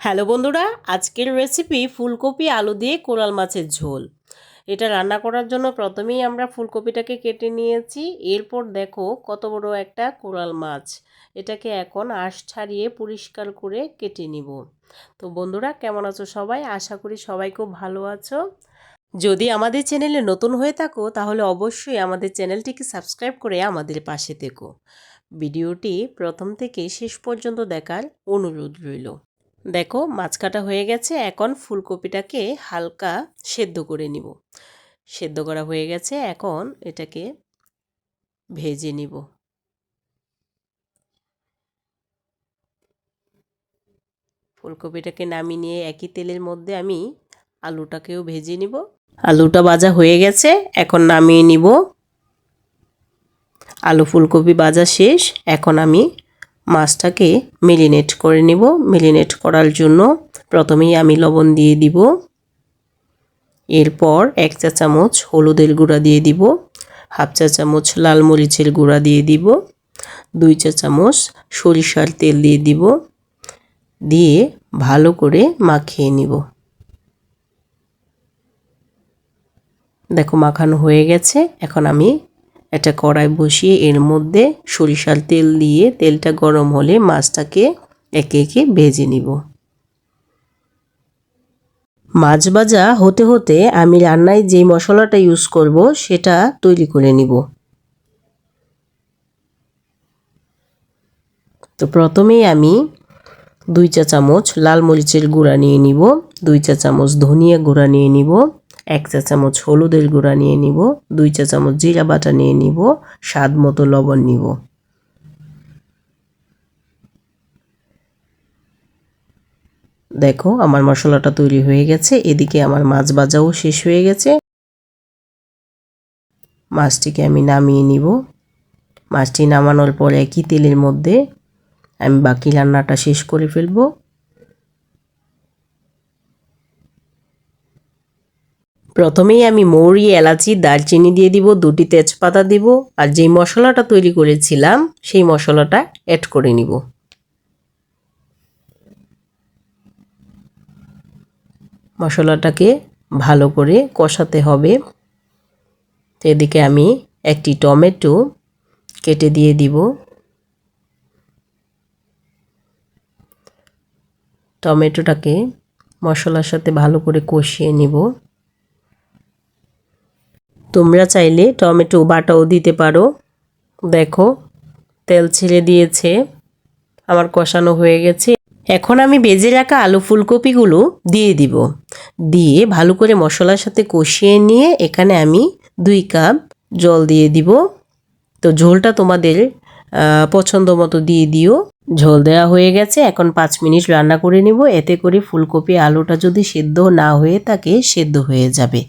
Hello বন্ধুরা, আজকের recipe ফুলকপি আলু দিয়ে কোরাল মাছের ঝোল। এটা রান্না করার জন্য প্রথমেই আমরা ফুলকপিটাকে কেটে নিয়েছি। এরপর দেখো কত বড় একটা কোরাল মাছ। এটাকে এখন আঁশ ছাড়িয়ে পরিষ্কার করে কেটে নিব। তো বন্ধুরা, কেমন আছো সবাই? আশা করি সবাই খুব ভালো আছো। যদি আমাদের চ্যানেলে নতুন হয়ে থাকো, তাহলে অবশ্যই আমাদের চ্যানেলটিকে সাবস্ক্রাইব করে আমাদের পাশে থেকো। ভিডিওটি প্রথম থেকে শেষ পর্যন্ত দেখার অনুরোধ রইল। দেখো মাছ কাটা হয়ে গেছে, এখন ফুলকপিটাকে হালকা সেদ্ধ করে নিব। সেদ্ধ করা হয়ে গেছে, এখন এটাকে ভেজে নিব। ফুলকপিটাকে নামিয়ে নিয়ে একই তেলের মধ্যে আমি আলুটাকেও ভেজে নিব। আলুটা ভাজা হয়ে গেছে, এখন নামিয়ে নিব। আলু ফুলকপি ভাজা শেষ, এখন আমি মাছটাকে মেরিনেট করে নেব। মেরিনেট করার জন্য প্রথমেই আমি লবণ দিয়ে দিব। এরপর এক চা চামচ হলুদের গুঁড়া দিয়ে দিব। হাফ চা চামচ লাল মরিচের গুঁড়া দিয়ে দিব। দুই চা চামচ সরিষার তেল দিয়ে দিব। দিয়ে ভালো করে মাখিয়ে নিব। দেখো মাখানো হয়ে গেছে। এখন আমি একটা কড়াই বসিয়ে এর মধ্যে সরিষার তেল দিয়ে তেলটা গরম হলে মাছটাকে একে একে ভেজে নিব। মাছ ভাজা হতে হতে আমি রান্নায় যে মশলাটা ইউজ করব সেটা তৈরি করে নিব। তো প্রথমেই আমি দুই চা চামচ লাল মরিচের গুঁড়া নিয়ে নিব, দুই চা চামচ ধনিয়া গুঁড়া নিয়ে নিব এক চা চামচ হলুদের গুঁড়া নিয়ে নিব, দুই চা চামচ জিরা বাটা নিয়ে নিব, স্বাদ মতো লবণ নিব। দেখো, আমার মশলাটা তৈরি হয়ে গেছে, এদিকে আমার মাছ ভাজাও শেষ হয়ে গেছে। মাছটিকে আমি নামিয়ে নিব। মাছটি নামানোর পর একই তেলের মধ্যে আমি বাকি রান্নাটা শেষ করে ফেলব। প্রথমেই আমি মৌরি, এলাচি, দারচিনি দিয়ে দিব, দুটি তেজপাতা দিব, আর যেই মশলাটা তৈরি করেছিলাম, সেই মশলাটা অ্যাড করে নিব। মশলাটাকে ভালো করে কষাতে হবে। এদিকে আমি একটি টমেটো কেটে দিয়ে দিব। টমেটোটাকে মশলার সাথে ভালো করে কষিয়ে নিব। তোমরা চাইলে টমেটো বাটাও দিতে পারো। দেখো, তেল ছেড়ে দিয়েছে। আমার কষানো হয়ে গেছে। এখন আমি বেজে রাখা আলু ফুলকপিগুলো দিয়ে দিব। দিয়ে ভালো করে মশলার সাথে কষিয়ে নিয়ে এখানে আমি দুই কাপ জল দিয়ে দিব। তো ঝোলটা তোমাদের পছন্দ মতো দিয়ে দিও। ঝোল দেওয়া হয়ে গেছে, এখন পাঁচ মিনিট রান্না করে নিব। এতে করে ফুলকপি, আলুটা যদি সেদ্ধ না হয়ে থাকে, সেদ্ধ হয়ে যাবে।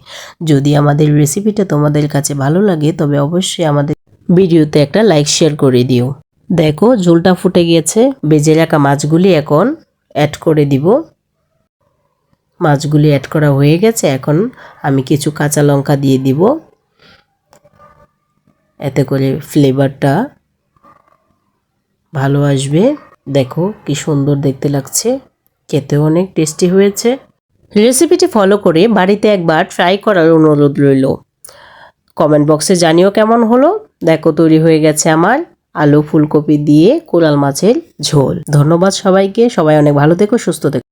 যদি আমাদের রেসিপিটা তোমাদের কাছে ভালো লাগে, তবে অবশ্যই আমাদের ভিডিওতে একটা লাইক শেয়ার করে দিও। দেখো, ঝোলটা ফুটে গিয়েছে বেজে রাখা মাছগুলি এখন অ্যাড করে দিব। মাছগুলি অ্যাড করা হয়ে গেছে, এখন আমি কিছু কাঁচা লঙ্কা দিয়ে দিব। এতে করে ফ্লেভারটা ভালো আসবে। দেখো কি সুন্দর দেখতে লাগছে। খেতেও অনেক টেস্টি হয়েছে। রেসিপিটি ফলো করে বাড়িতে একবার ট্রাই করার অনুরোধ রইল। কমেন্ট বক্সে জানিও কেমন হলো। দেখো তৈরি হয়ে গেছে আমার আলু ফুলকপি দিয়ে কোরাল মাছের ঝোল। ধন্যবাদ সবাইকে। সবাই অনেক ভালো থেকো, সুস্থ থেকো।